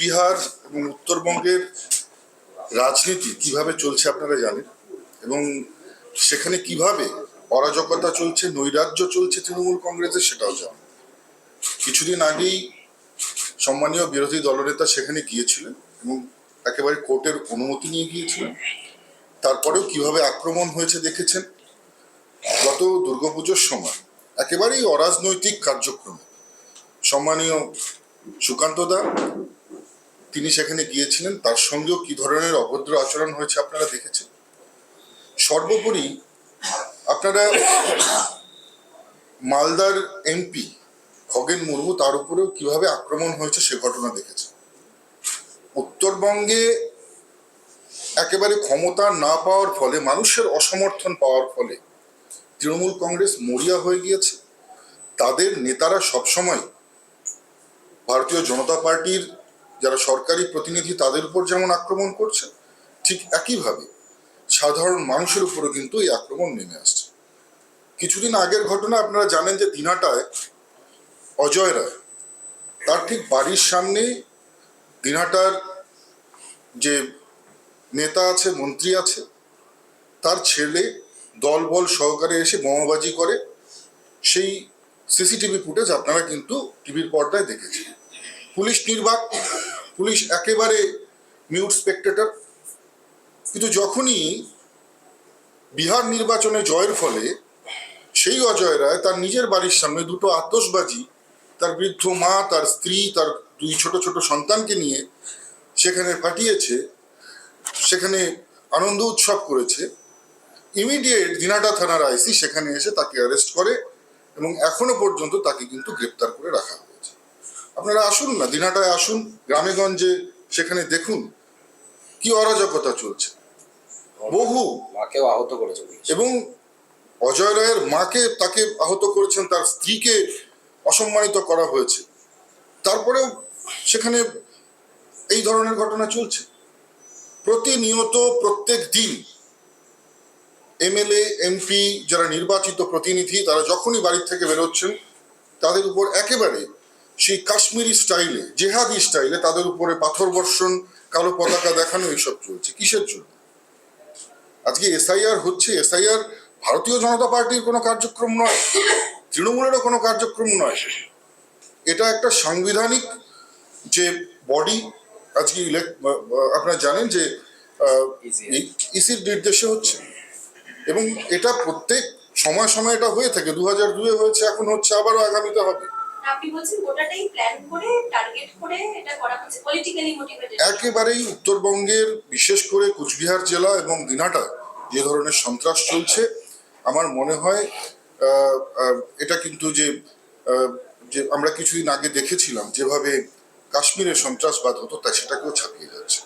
কোচবিহার এবং উত্তরবঙ্গের রাজনীতি কীভাবে চলছে আপনারা জানেন? এবং সেখানে কীভাবে অরাজকতা চলছে, নৈরাজ্য চলছে তৃণমূল কংগ্রেসের সেটাও জানেন। কিছুদিন আগেই সম্মানীয় বিরোধী দলনেতা সেখানে গিয়েছিলেন এবং একেবারে কোর্টের অনুমতি নিয়ে গিয়েছিলেন। তারপরেও কীভাবে আক্রমণ হয়েছে দেখেছেন? গত দুর্গাপুজোর সময় একেবারেই অরাজনৈতিক কার্যক্রমে। সম্মানীয় সুকান্ত দা তিনি সেখানে গিয়েছিলেন, তার সঙ্গেও কি ধরনের অভদ্র আচরণ হয়েছে আপনারা দেখেছেন? সর্বোপরি আপনারা মালদার এমপি খগেন মুর্মু তার উপরেও কীভাবে আক্রমণ হয়েছে সে ঘটনা দেখেছেন। উত্তরবঙ্গে একেবারে ক্ষমতা না পাওয়ার ফলে, মানুষের অসমর্থন পাওয়ার ফলে তৃণমূল কংগ্রেস মরিয়া হয়ে গিয়েছে। তাদের নেতারা সবসময় ভারতীয় জনতা পার্টির যারা সরকারি প্রতিনিধি তাদের উপর যেমন আক্রমণ করছে, ঠিক একইভাবে সাধারণ মানুষের উপরও কিন্তু এই আক্রমণ নেমে আসছে। কিছুদিন আগের ঘটনা আপনারা জানেন যে দিনাটায় অজয় রায়, তার ঠিক বাড়ির সামনে দিনহাটার যে নেতা আছে, মন্ত্রী আছে, তার ছেলে দলবল সহকারে এসে বোমাবাজি করে, সেই সিসিটিভি ফুটেজ আপনারা কিন্তু টিভির পর্দায় দেখেছেন। পুলিশ নির্বাক, পুলিশ একেবারে মিউট স্পেক্টেটর কিন্তু যখনই বিহার নির্বাচনে জয়ের ফলে সেই অজয় রায় তার নিজের বাড়ির সামনে দুটো আতসবাজি তার বৃদ্ধ মা, তার স্ত্রী, তার দুই ছোট ছোট সন্তানকে নিয়ে সেখানে পাঠিয়েছে সেখানে আনন্দ উৎসব করেছে। ইমিডিয়েট দিনাটা থানার আইসি সেখানে এসে তাকে অ্যারেস্ট করে এবং এখনও পর্যন্ত তাকে কিন্তু গ্রেপ্তার করে রাখা আপনারা আসুন না দিনাটায় আসুন গ্রামেগঞ্জে সেখানে দেখুন কি অরাজকতা চলছে। বহু মাকেও আহত করেছে এবং অজয় রায়ের মাকে তাকে আহত করেছেন তার স্ত্রীকে অসম্মানিত করা হয়েছে। তারপরেও সেখানে এই ধরনের ঘটনা চলছে। প্রতিনিয়ত প্রত্যেক দিন এমএলএ এমপি যারা নির্বাচিত প্রতিনিধি তারা যখনই বাড়ির থেকে বেরোচ্ছেন তাদের উপর একেবারে সেই কাশ্মীরি স্টাইলে জেহাদি স্টাইলে তাদের উপরে পাথর বর্ষণ কালো পতাকা দেখানো এইসব চলছে। কিসের জন্য? আজকে এসআইআর হচ্ছে এসআইআর ভারতীয় জনতা পার্টির কোনো কার্যক্রম নয় তৃণমূলেরও কোনো কার্যক্রম নয়। এটা একটা সাংবিধানিক যে বডি আজকে আপনারা জানেন যে ইসির নির্দেশে হচ্ছে। এবং এটা প্রত্যেক সময় সময় এটা হয়ে থাকে। দু হাজার দুয়ে হয়েছে এখন হচ্ছে আবারও আগামীতে হবে। আপনি বলছেন গোটাটাই প্ল্যান করে টার্গেট করে এটা করা হচ্ছে পলিটিক্যালি মোটিভেটেড একেবারেই উত্তরবঙ্গের বিশেষ করে কুচবিহার জেলা এবং দিনাটায় যে ধরনের সন্ত্রাস চলছে আমার মনে হয় এটা কিন্তু যে আহ, যে আমরা কিছুদিন আগে দেখেছিলাম যেভাবে কাশ্মীরে সন্ত্রাসবাদ হতো তা সেটাকেও ছাপিয়ে যাচ্ছে।